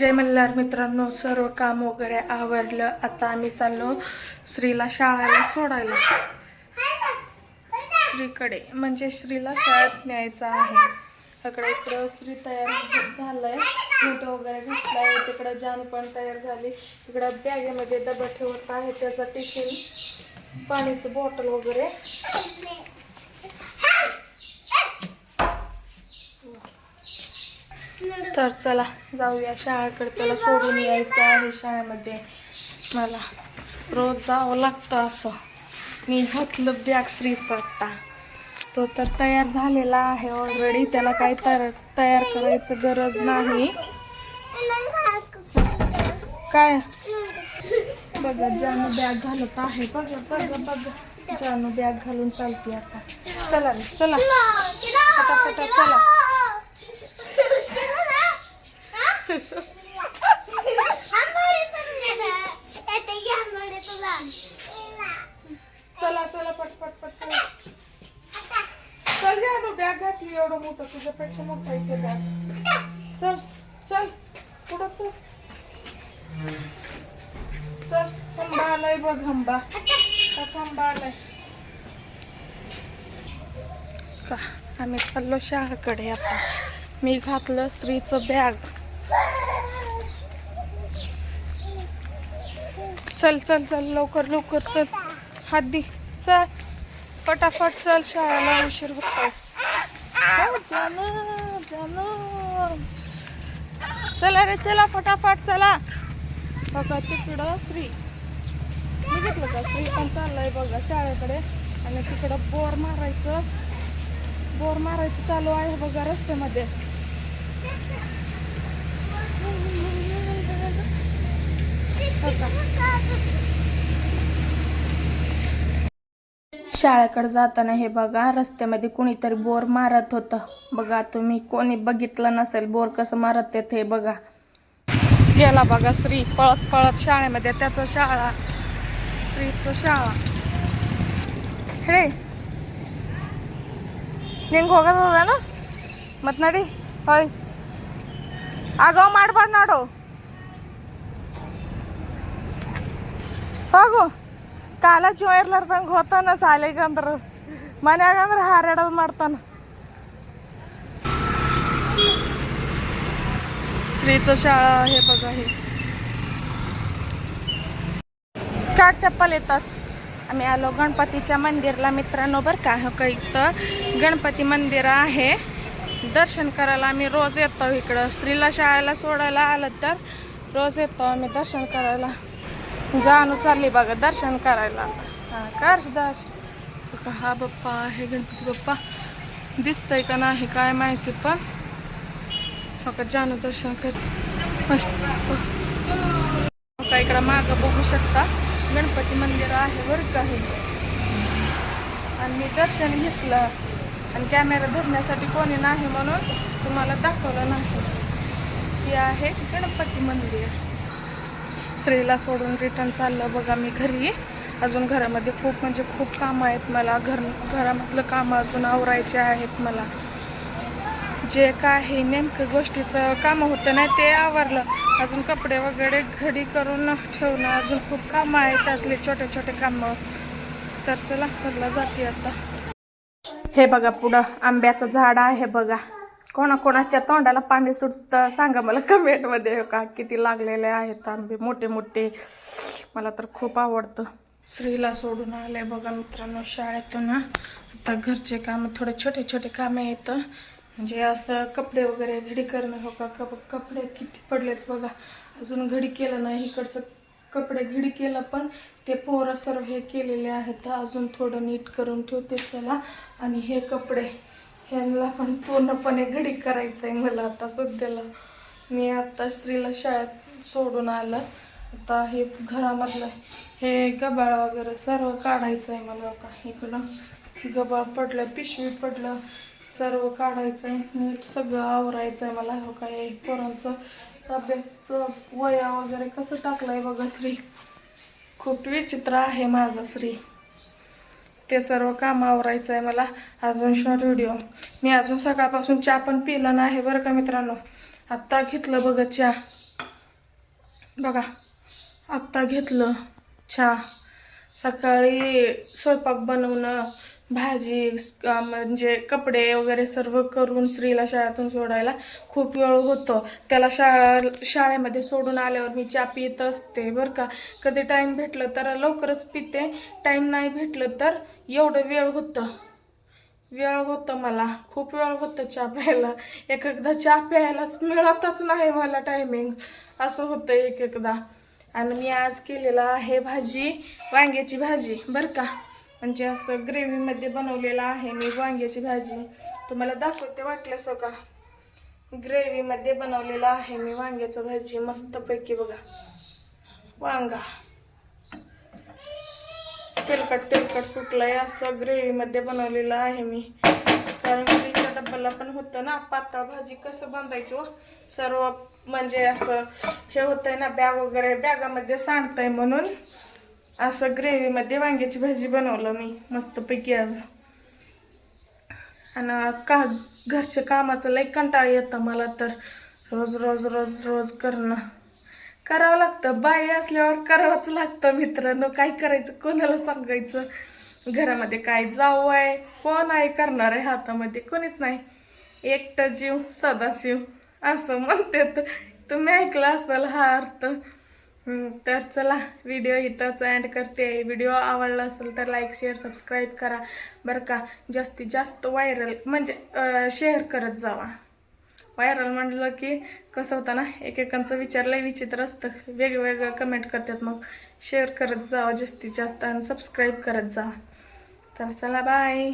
जय मल्हार मित्रांनो सर्व काम वगैरे आवरलं. आता आम्ही चाललो श्रीला शाळेला सोडायला. श्रीकडे. म्हणजे श्रीला शाळेत न्यायचं आहे. इकडे इकडं श्री तयार झालंय. मूठ वगैरे घातलाय. तिकडं जान पण तयार झाली. इकडं बॅगेमध्ये डबा ठेवत आहे. त्याचा टिफिन पाण्याचं बॉटल वगैरे. तर चला जाऊया शाळेकडे. त्याला सोडून यायचं आहे शाळेमध्ये. मला रोज जावं लागतं असं. मी घातलं बॅग श्रीचा आता तो तर तयार झालेला आहे ऑलरेडी त्याला काही तर तयार करायचं गरज नाही. काय? बघा जानू बॅग घालत आहे. बघा बघा बघा. जानू बॅग घालून चालते आता. चला रे, चला. पटापटा चला. चला चला पटपट पट पट चला. चल जानू बॅग घातली एवढं मोठं. तुझ्यापेक्षा मोठं इथे बॅग चल चल. पुढं चल. चल थांबा आलाय बघ हंबा हा हंबा आलाय. का आम्ही चाललो शाळेकडे आता. मी घातलं स्त्रीचं बॅग चल चल चल लवकर लवकर चल. हात दे. चल फटाफट चल शाळेला उशीर होतो हो, जानू चला रे चला फटाफट चला. बघा तिकडं श्री. बघितलं का? श्री पण चाललंय बघा शाळेकडे. आणि तिकडं बोर मारायचं. बोर मारायचं चालू आहे बघा रस्त्यामध्ये. हो शाळेकडे जाताना हे बघा रस्त्यामध्ये कोणीतरी बोर मारत होतं. बघा तुम्ही कोणी बघितलं नसेल बोर कसं मारत ते हे बघा. गेला बघा श्री पळत पळत शाळेमध्ये त्याचं शाळा श्रीचं शाळा. हे. निघो का ना ना. मतनाडी होय. आगाव माडपाड नाडो. हो गो. ಕಾಲ ಜೋ ಇರ್ಲಾರ್ದಂಗೆ ಹೋತಾನ ಶಾಲೆಗಂದ್ರ ಮನ್ಯಾಗಂದ್ರೆ ಹಾರಾಡೋದು ಮಾಡ್ತಾನ श्रीचं शाळा आहे बघा हे काठ चप्पल येताच आम्ही आलो गणपतीच्या मंदिरला मित्रांनो बरं का हो का इथं गणपती मंदिर आहे दर्शन करायला आम्ही रोज येतो इकडं श्रीला शाळेला सोडायला आलं तर रोज येतो आम्ही दर्शन करायला जानू चालली बघा दर्शन करायला. हां कर हा बाप्पा आहे गणपती बाप्पा. दिसतंय का नाही काय माहिती पण. बघा जानू दर्शन कर मस्त. इकडं मागं बघू शकता. गणपती मंदिर आहे बरं का आणि मी दर्शन घेतलं. आणि कॅमेरा धरण्यासाठी कोणी नाही म्हणून तुम्हाला दाखवलं नाही. हे आहे गणपती मंदिर. श्रीला सोडून रिटर्न चाललं. बघा मी घरी अजून घरामध्ये खूप म्हणजे खूप कामं आहेत मला. घर घरामधलं कामं अजून आवरायचे आहेत मला. जे काय नेमकं गोष्टीचं कामं होतं नाही ते आवरलं. अजून कपडे वगैरे घडी करून ठेवणं अजून खूप कामं आहेत. असले छोटे छोटे कामं. तर चला घरला जाते आता. हे बघा पुढं आंब्याचं झाड आहे बघा. कोणाकोणाच्या तोंडाला पाणी सुटतं? सांगा मला कमेंटमध्ये हो का? किती लागलेले आहेत आंबे? मोठे मोठे. मला तर खूप आवडतं. श्रीला सोडून आले बघा मित्रांनो शाळेतून आता घरचे काम थोडे छोटे छोटे कामे येतं म्हणजे असं कपडे वगैरे घडी करणं हो का? कप कपडे किती पडलेत बघा. अजून घडी केलं नाही इकडचं कपडे घडी केलं पण ते पोरं सर्व हे केलेले आहेत. अजून थोडं नीट करून ठेवते त्याला. आणि हे कपडे ह्यांना पण पूर्णपणे घडी करायचं आहे मला आता सध्याला. मी आत्ता स्त्रीला शाळेत सोडून आलं. आता हे घरामधलं हे गबाळ वगैरे सर्व काढायचं आहे मला का इकडं. गबाळ पडलं पिशवी पडलं सर्व काढायचं आहे नीट सगळं आवरायचं आहे मला. हो काय पोरांचं तब्येतचं वया वगैरे कसं टाकलं आहे बघा श्री खूप विचित्र आहे माझं श्री ते सर्व काम आवरायचं आहे मला. अजून शॉर्ट व्हिडिओ मी अजून सकाळपासून चहा पण पिला नाही बरं का मित्रांनो. आत्ता घेतलं बघा चहा. बघा आत्ता घेतलं चहा. सकाळी स्वयंपाक बनवणं भाजी म्हणजे कपडे वगैरे सर्व करून स्त्रीला शाळेतून सोडायला खूप वेळ होतो. त्याला शाळा शाळेमध्ये सोडून आल्यावर मी चहा पित असते बरं का. कधी टाईम भेटलं तर लवकरच पिते. टाईम नाही भेटलं तर एवढं वेळ होतं. वेळ होतं मला. खूप वेळ होतं चहा प्यायला. एक एकदा चहा प्यायलाच मिळतच नाही मला टायमिंग असं होतं एक एकदा. आणि मी आज केलेलं आहे भाजी वांग्याची भाजी. बरं का. म्हणजे असं ग्रेव्हीमध्ये बनवलेलं आहे मी वांग्याची भाजी. तुम्हाला दाखवते वाटल्यास हो का ग्रेव्हीमध्ये बनवलेलं आहे मी वांग्याचं भाजी. मस्तपैकी बघा. वांगा. तेलकट तेलकट सुटलंय असं ग्रेव्हीमध्ये बनवलेलं आहे मी. कारण मुलीच्या डब्बाला पण होतं ना पातळ भाजी कसं बांधायची हो? सर्व म्हणजे असं हे होतंय ना बॅग वगैरे बॅगामध्ये सांडतंय म्हणून. असं ग्रेव्हीमध्ये वांग्याची भाजी बनवलं मी मस्तपैकी आज. आणि का घरच्या कामाचं लई कंटाळा येतं मला तर. रोज रोज रोज रोज करणं. करावं लागतं बाई असल्यावर करावंच लागतं मित्रांनो. काय करायचं कोणाला सांगायचं? घरामध्ये काय जाऊ आहे कोण आहे करणार आहे हातामध्ये कोणीच नाही. एकटं जीव सदाशिव असं म्हणते तर तुम्ही ऐकलं असाल हा अर्थ. तर चला व्हिडिओ इथंच एंड करते. व्हिडिओ आवडला असेल तर लाईक शेअर सबस्क्राईब करा. बरं का? जास्तीत जास्त व्हायरल म्हणजे शेअर करत जावा. व्हायरल म्हणलं की कसं होतं ना एकेकांचं विचारलंही विचित्र असतं. वेगवेगळं कमेंट करतात मग. शेअर करत जावा जास्तीत जास्त आणि सबस्क्राईब करत जावा. तर चला बाय